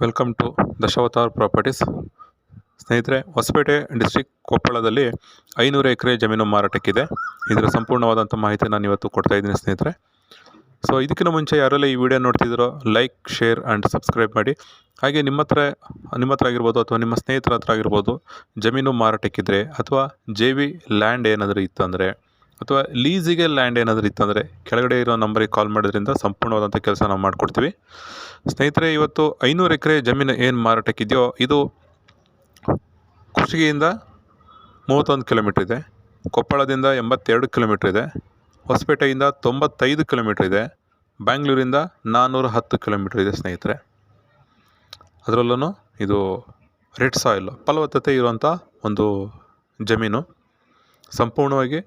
Welcome to Dashavatar properties ಸ್ನೇಹಿತರೆ, Hosapete district ಕೊಪ್ಪಳದಲ್ಲಿ ಐನೂರು ಎಕರೆ ಜಮೀನು ಮಾರಾಟಕ್ಕಿದೆ. ಇದರ ಸಂಪೂರ್ಣವಾದಂಥ ಮಾಹಿತಿ ನಾನು ಇವತ್ತು ಕೊಡ್ತಾ ಇದ್ದೀನಿ ಸ್ನೇಹಿತರೆ. ಸೊ ಇದಕ್ಕಿಂತ ಮುಂಚೆ ಯಾರೆಲ್ಲ ಈ ವಿಡಿಯೋ ನೋಡ್ತಿದ್ದೀರೋ ಲೈಕ್ ಶೇರ್ ಆ್ಯಂಡ್ ಸಬ್ಸ್ಕ್ರೈಬ್ ಮಾಡಿ. ಹಾಗೆ ನಿಮ್ಮ ಹತ್ರ ನಿಮ್ಮ ಹತ್ರ ಆಗಿರ್ಬೋದು ಅಥವಾ ನಿಮ್ಮ ಸ್ನೇಹಿತರ ಹತ್ರ ಆಗಿರ್ಬೋದು ಜಮೀನು ಮಾರಾಟಕ್ಕಿದ್ರೆ ಅಥವಾ ಜೆ ವಿ ಲ್ಯಾಂಡ್ ಏನಾದರೂ ಇತ್ತಂದರೆ ಅಥವಾ ಲೀಸಿಗೆ ಲ್ಯಾಂಡ್ ಏನಾದರೂ ಇತ್ತಂದರೆ ಕೆಳಗಡೆ ಇರೋ ನಂಬರಿಗೆ ಕಾಲ್ ಮಾಡೋದ್ರಿಂದ ಸಂಪೂರ್ಣವಾದಂಥ ಕೆಲಸ ನಾವು ಮಾಡಿಕೊಡ್ತೀವಿ. ಸ್ನೇಹಿತರೆ, ಇವತ್ತು ಐನೂರು ಎಕರೆ ಜಮೀನು ಏನು ಮಾರಾಟಕ್ಕಿದೆಯೋ, ಇದು ಕುಷ್ಟಗಿಯಿಂದ ಮೂವತ್ತೊಂದು ಕಿಲೋಮೀಟ್ರ್ ಇದೆ, ಕೊಪ್ಪಳದಿಂದ ಎಂಬತ್ತೆರಡು ಕಿಲೋಮೀಟ್ರ್ ಇದೆ, ಹೊಸಪೇಟೆಯಿಂದ ತೊಂಬತ್ತೈದು ಕಿಲೋಮೀಟ್ರ್ ಇದೆ, ಬ್ಯಾಂಗ್ಳೂರಿಂದ ನಾನ್ನೂರ ಹತ್ತು ಕಿಲೋಮೀಟ್ರ್ ಇದೆ ಸ್ನೇಹಿತರೆ. ಅದರಲ್ಲೂ ಇದು ರೆಡ್ ಸಾಯಿಲ್ ಫಲವತ್ತತೆ ಇರುವಂಥ ಒಂದು ಜಮೀನು. ಸಂಪೂರ್ಣವಾಗಿ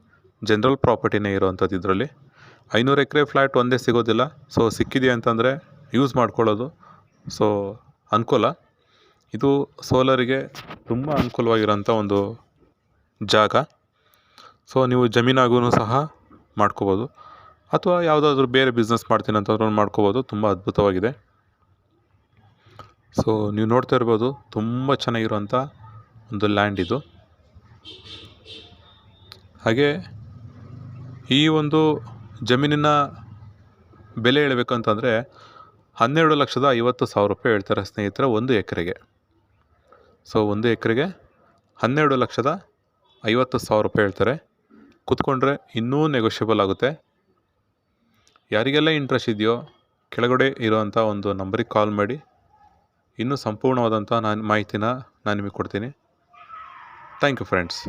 ಜನರಲ್ ಪ್ರಾಪರ್ಟಿನೇ ಇರೋವಂಥದ್ದು ಇದರಲ್ಲಿ. ಐನೂರು ಎಕರೆ ಫ್ಲ್ಯಾಟ್ ಒಂದೇ ಸಿಗೋದಿಲ್ಲ. ಸೊ ಸಿಕ್ಕಿದೆ ಅಂತಂದರೆ ಯೂಸ್ ಮಾಡ್ಕೊಳ್ಳೋದು. ಸೊ ಅನುಕೂಲ. ಇದು ಸೋಲರಿಗೆ ತುಂಬ ಅನುಕೂಲವಾಗಿರೋಂಥ ಒಂದು ಜಾಗ. ಸೊ ನೀವು ಜಮೀನಾಗೂ ಸಹ ಮಾಡ್ಕೋಬೋದು. ಅಥವಾ ಯಾವುದಾದ್ರೂ ಬೇರೆ ಬಿಸ್ನೆಸ್ ಮಾಡ್ತೀನಿ ಅಂತಂದ್ರೂ ಮಾಡ್ಕೋಬೋದು. ತುಂಬ ಅದ್ಭುತವಾಗಿದೆ. ಸೊ ನೀವು ನೋಡ್ತಾ ಇರ್ಬೋದು ತುಂಬ ಚೆನ್ನಾಗಿರುವಂಥ ಒಂದು ಲ್ಯಾಂಡ್ ಇದು. ಹಾಗೆ ಈ ಒಂದು ಜಮೀನಿನ ಬೆಲೆ ಹೇಳಬೇಕು ಅಂತಂದರೆ ಹನ್ನೆರಡು ಲಕ್ಷದ ಐವತ್ತು ಸಾವಿರ ರೂಪಾಯಿ ಹೇಳ್ತಾರೆ ಸ್ನೇಹಿತರೆ, ಒಂದು ಎಕರೆಗೆ. ಸೊ ಒಂದು ಎಕರೆಗೆ ಹನ್ನೆರಡು ಲಕ್ಷದ ಐವತ್ತು ಸಾವಿರ ರೂಪಾಯಿ ಹೇಳ್ತಾರೆ. ಕೂತ್ಕೊಂಡ್ರೆ ಇನ್ನೂ ನೆಗೋಷಿಯಬಲ್ ಆಗುತ್ತೆ. ಯಾರಿಗೆಲ್ಲ ಇಂಟ್ರೆಸ್ಟ್ ಇದೆಯೋ, ಕೆಳಗಡೆ ಇರೋವಂಥ ಒಂದು ನಂಬರಿಗೆ ಕಾಲ್ ಮಾಡಿ. ಇನ್ನೂ ಸಂಪೂರ್ಣವಾದಂಥ ನಾನು ಮಾಹಿತಿನ ನಾನು ನಿಮಗೆ ಕೊಡ್ತೀನಿ. Thank you friends